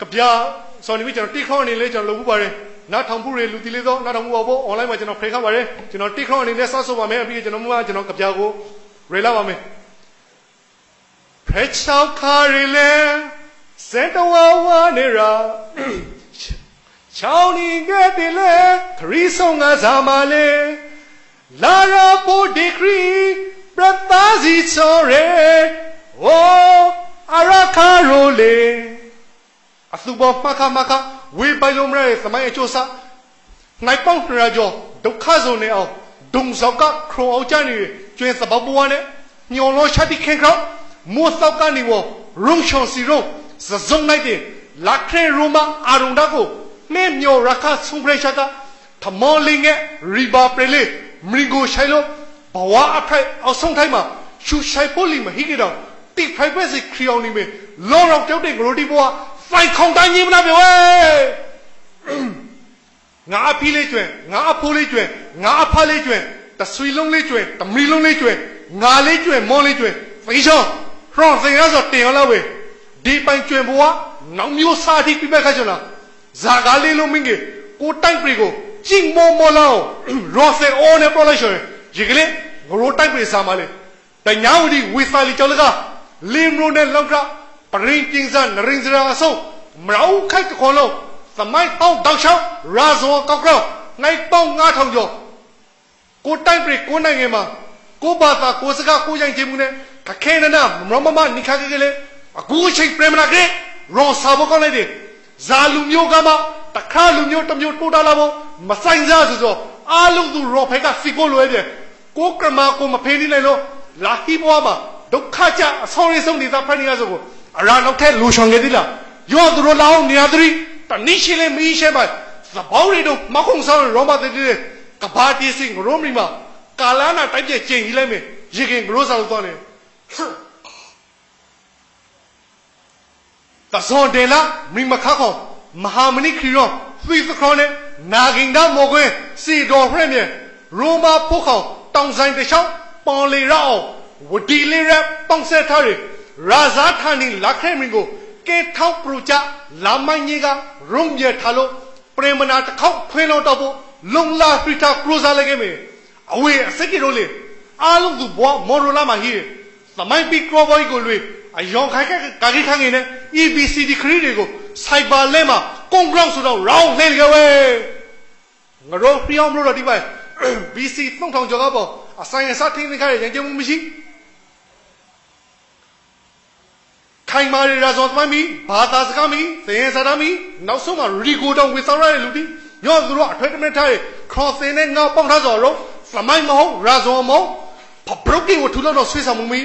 ကဗျာဆော်နေပြီကျွန်တော်တိခေါအနေနဲ့ကျွန်တော်လုပ်ဖို့ပါတယ်နားထောင်ဖို့ရလူတီလေးတော့နားထောင်ဖို့ပေါ့ online မှာကျွန်တော်ဖေခါပါတယ်ကျွန်တော်တိခေါအနေနဲ့ဆော့ဆော့ပါမယ်အပြီးကျွန်တော်မှကျွန်တော်ကဗျာကိုရေလာပါမယ်ဖက်ချောက်ခါရီလဲစက်တော်ဝါနေရာချောင်းနေခဲ့တယ်လေခရီးဆောင်ကစားမလဲလာရာပိုဒီခရီပရတာစီချောရဲဝါအရာခါရိုလေ အစုပေါ်မခမခဝေပိုင်လုံးရဲသမိုင်းအချိုးစားနိုင်ပေါင်းရကြောဒုက္ခဆုံးနေအောင်ဒုံစောက်ကခရောအောင်ကြနေကျွင်းစပပဝနဲ့ညော်လို့ချတိခင်ခေါမိုးစောက်ကနေဝရုံချွန်စီရုံစစုံလိုက်တဲ့လက်ခဲရူမအာရုံဒါကိုနှင်းမြော်ရခဆုံပရချကထမောလင်းရဲ့ရီဘာပရလေမရီဂိုရှိုင်လို့ဘဝအခိုက်အောင်ဆုံးထိုင်းမှာရှူရှိုင်ဖို့လီမဟိကေတော့တိဖိုင်ပဲစီခရီအောင်နေမယ်လောတော့တောက်တဲ့ဂရိုတီဘွား ဖိုင်ခေါင်တိုင်းကြီးမနာပြောဝဲငါအဖီးလေးကျွဲငါအဖိုးလေးကျွဲငါအဖလေးကျွဲတဆွေလုံးလေးကျွဲတမီလုံးလေးကျွဲငါလေးကျွဲမောလေးကျွဲဖိချောဖရန့်စင်ရဆိုတင်ရလာဝဲဒီပိုင်ကျွဲဘွားနောင်မျိုးစာတိပြပခါချလာဇာကားလေးလုံးမင်းကြီးကိုတိုက်ပရီကိုကြင်မောမောလောရောစေအော်နေပရိုလိုက်ရှောရေကလေးငရိုတိုက်ပရီစာမလေးတညာဝဒီဝီစာလီကျော်လကလင်းရိုနဲ့လောက်က ပရင်ကျင်းစားနရင်စရာအစုံမရောက်ခိုက်ခေါ်လို့သမိုင်းတောင်းတောက်ချောင်းရာဇောကောက်ကောက်နိုင်ပေါင်း9000ကျော်ကိုတိုက်ပရီကိုနိုင်ငယ်မှာကိုဘာသာကိုစကားကိုရိုင်ချင်းမှုနဲ့ခခဲနနာမမမနိခါကလေးအခုအချိန်ပြမနာကလေးရောစာဘောကောင်းလိုက်တယ်ဇာလူမျိုးကမှတခါလူမျိုးတစ်မျိုးတိုးတာလာဖို့မဆိုင်စားဆိုဆိုအားလုံးသူရောဖိုက်ကစီကိုလွဲတယ်ကိုကမာကိုမဖေးနေလိုက်လို့လာဟီဘွားမှာဒုက္ခကြအဆောင်ရဆုံးနေတာဖတ်နေရဆိုကို အရာနောက်ထက်လူဆောင်ခဲ့သေးလားယောသူတို့လောင်းနေရသတိတနိရှိလေမီးရှဲပါသဘောရီတို့မခုံဆောင်ရောမတဲ့တဲ့ကဘာတီစင်ရိုမီမှာကာလာနာတိုက်ပြကျင်ကြီးလိုက်မယ်ရေခင်ဂရိုးဆောင်သွားတယ်တဇွန်တယ်လားမိမခါခေါမဟာမဏိခရီရောသီသခေါနဲ့နာဂင်ဒမောကွင်းစီတော်ဖရက်မြေရိုမာဖို့ခေါတောင်ဆိုင်တစ်ချောင်းပေါင်လေရောက်ဝတီလေးရပေါင်ဆက်ထားရရာဇာဌာနီလက်ခဲမင်းကိုကဲထောက်ပရူချလာမန်ကြီးကရုံးပြထားလို့ပရေမနာတစ်ခေါက်ထွင်းလို့တော့ဖို့လုံလာဖီတာကရိုဇာလည်းခဲ့မယ် အဝေးအစက်ကီရိုလေအားလုံးသူဘွားမော်ရိုလာမှာဟိသမိုင်းပီကရောဘိုင်ကိုလွေအယောင်ခိုင်ကကာကြီးခန်းငင်နဲ့ EBCD ခရီးတွေကိုစိုက်ပါလဲမှာကွန်ဂရော့ဆိုတော့ round လဲကြဝဲငါတို့ပြောင်းလို့တော့ဒီပိုင် BC 3000ကျော်ကပေါ့အဆိုင်အစားထင်းနေကြတဲ့ရန်ကျမှုမရှိ ခိုင်မာရရာဇောသမိုင်းမီဘာသာစကားမီသင်္စာရမီနောက်ဆုံးမှာရီကိုတောင်ဝေဆောင်ရတဲ့လူတီညော့သူတို့အထွေတမဲထားတဲ့ခေါ်စင်နဲ့ငါပေါက်ထားစော်တော့သမိုင်းမဟုတ်ရာဇောမဟုတ်ဖဘရုတ်ကင်ကိုထူလို့တော့ဆွေးဆောင်မှုမီ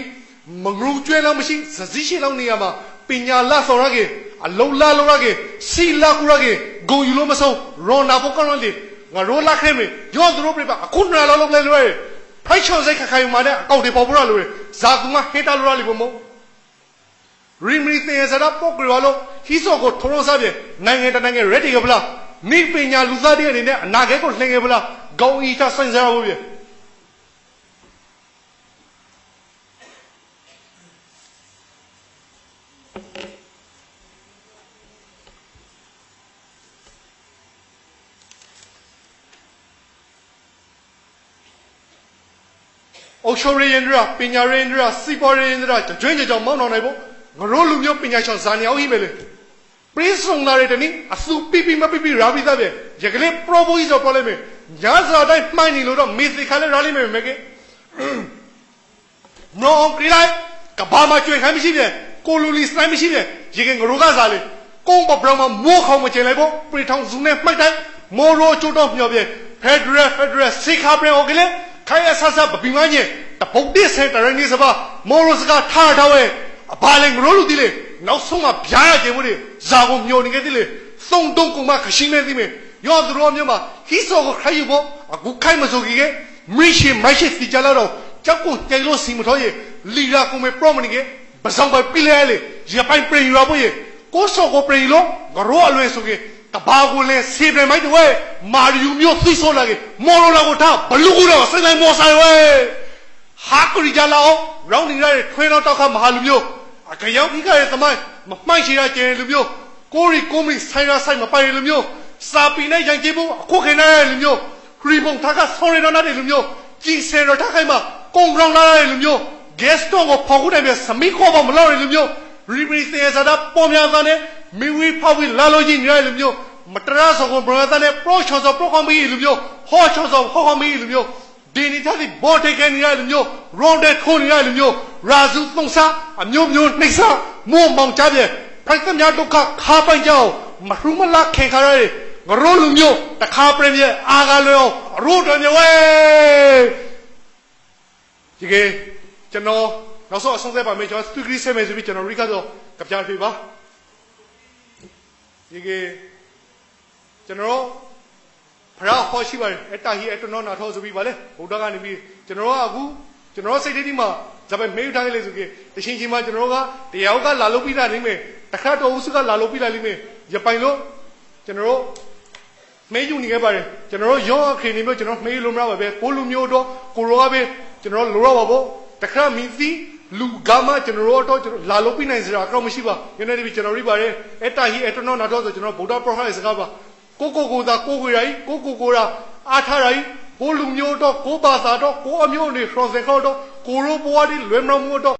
မငရူကျွဲလောက်မရှိဇစည်းရှိလောက်နေရမှာပညာလဆော်ရကေအလုံးလာလုံးရကေစီလာကူရကေဂုံယူလို့မဆုံးရောနာဖို့ကောင်းလို့ငါရိုးလာခဲမေညော့သူတို့ပြပအခုနာလောက်လောက်လဲလွဲဖိုက်ချော်စိတ်ခခိုင်မာတဲ့အကောက်တွေပေါ်ပရလို့ဇာကူမဟေတာလိုရလီဘမို့ ရီမီတင်စရာပုတ်ကြရလို့ဟီဆိုကိုထိုးလို့စားပြန်နိုင်ငံတနိုင်ငံ ready ကဗလားမိပညာလူသားတွေအနေနဲ့အနာဂတ်ကိုလှင်ခဲ့ဗလားဂုံဤချဆိုင်စားဖို့ပြန်အုတ်ချိုရင်းဒရာပညာရင်းဒရာစီပေါ်ရင်းဒရာကျွင်းကြောင်မောင်းတော်နိုင်ဖို့ ငရိုးလူမျိုးပညာရှင်ဇာနေအောင်ဟိမယ်လေပရိစုံလာတဲ့တနည်းအစုပိပိမပိပိရာဘိသပြေယကလေးပရောဘိုးကြီးဆိုပေါ်လိုက်မယ်ညာစာတိုင်းမှိုင်းနေလို့တော့မေသိခါလဲရာလိမယ်မကေမောင်ကလေးလိုက်ကဘာမကျွေခိုင်းမရှိပြန်ကိုလူလီစိုင်းမရှိပြန်ရေကငရိုးကစားလေကုန်းပပရမမိုးခေါင်မချင်လိုက်ပေါ့ပရိထောင်စုနဲ့မှိုက်တိုင်းမော်ရိုချိုတော့မျောပြန်ဖက်ဒရယ်ဖက်ဒရယ်စိခါပြန်ဟောကလေးခိုင်အဆဆပပိမညေတပုတ်တိစင်တရနေစပါမော်ရိုစကထားထားဝဲ အဘာလဲငရိုးလူတိလေနောက်ဆုံးမှာဗျာရကျင်မှုတွေဇာကုန်မျောနေခဲ့တိလေသုံးတုံးကုံမခရှိနေတိမေယောသူတော်မျိုးမှာဟိစောကိုခိုင်ယူဖို့အခုခိုင်မစိုးကြီးကမိရှိမရှိစီကြလာတော့ကြောက်ကိုကြိုင်လို့စီမထောရေလီရာကုံမေပရောမနီကပစောင်းပိုင်ပြလဲလေရပိုင်ပြင်ရဖို့ရေကိုစောကိုပြင်လို့ငရိုးအလွယ်ဆိုကေတဘာကိုလဲစေပြမိုက်တော့မာရီယူမျိုးသိဆိုးလာကေမော်ရိုလာကိုထားဘလူးကူတော့စိတ်လိုက်မော်ဆိုင်ဝဲဟာကရီကြလာအောင်ရောင်းနေရတဲ့ထွေးတော့တောက်ခမဟာလူမျိုး အကရောက်ပြီးကြတဲ့သမိုင်းမမှိုက်ချရကျင်လူမျိုးကိုရီကိုမီဆိုင်ရာဆိုင်မပိုင်လူမျိုးစာပီနဲ့ရိုင်ကြည့်ဖို့အခုခင်တဲ့လူမျိုးခရီဘုံထားကဆော်ရီတော့တဲ့လူမျိုးကြီးစင်တော့ထားခိုင်းမှာကုံကြောင်လာတဲ့လူမျိုး guest တော့ကိုဖောက်ခုတိုင်ပြစမိခေါ်ပါမလို့တဲ့လူမျိုး represent တာပေါ်များသားနဲ့မီဝီဖောက်ပြီးလာလို့ကြီးနေတဲ့လူမျိုးမတရဆောကိုဘရသာနဲ့ pro ချောဆော pro ကောမီလူမျိုးဟောချောဆောဟောကောမီလူမျိုး ဒီနေ့သားဒီဘောတေကန်နေတဲ့လူမျိုး round တဲ့ခုံနေတဲ့လူမျိုးရာဇူသုံးစားအမျိုးမျိုးနှိမ့်စားမိုးမောင်ကြပြဲဖိုက်သမျှဒုက္ခခါပိုင်ကြောင်းမရူမလာခေခရရဲငရိုးလူမျိုးတခါပြည့်ပြည့်အာကလွယ်အောင်ရိုးတော်မြဝဲဒီကေကျွန်တော်နောက်ဆုံးအဆုံးသက်ပါမယ်ကျွန်တော်စတူဂရီဆဲမယ်ဆိုပြီးကျွန်တော်ရိကတော့ကြပြပြပါဒီကေကျွန်တော် ဖရာဟောရှိပါတယ်အတ္တဟိအတ္တနောနာထောဆိုပြီးပါလေဘုရားကနေပြီးကျွန်တော်ကအခုကျွန်တော်စိတ်ထဲဒီမှာဇပဲမေးထားလေဆိုကေတရှင်ချင်းမှာကျွန်တော်ကတရားကလာလို့ပြီးတာနေမယ်တခါတော်ဦးစုကလာလို့ပြီးလာလိမ့်မယ်ရပိုင်လို့ကျွန်တော်တို့မေးယူနေခဲ့ပါတယ်ကျွန်တော်တို့ရောအခင်းနေမျိုးကျွန်တော်မေးလို့မရပါပဲကိုလူမျိုးတော့ကိုရောပဲကျွန်တော်လိုရပါဘောတခါမင်းစီလူကမကျွန်တော်တို့ကျွန်တော်လာလို့ပြီးနိုင်စရာအကောက်မရှိပါညနေဒီကျွန်တော်ရိပါတယ်အတ္တဟိအတ္တနောနာထောဆိုကျွန်တော်ဗုဒ္ဓပရောဟိတ်စကားပါ ကိုကိုကိုသာကိုကိုရိုင်းကိုကိုကိုရာအားထားရိုင်းကိုလူမျိုးတော့ကိုဘာသာတော့ကိုအမျိုးနေရှောင်းစင်ခေါတော့ကိုရိုဘွားဒီလွယ်မလို့တော့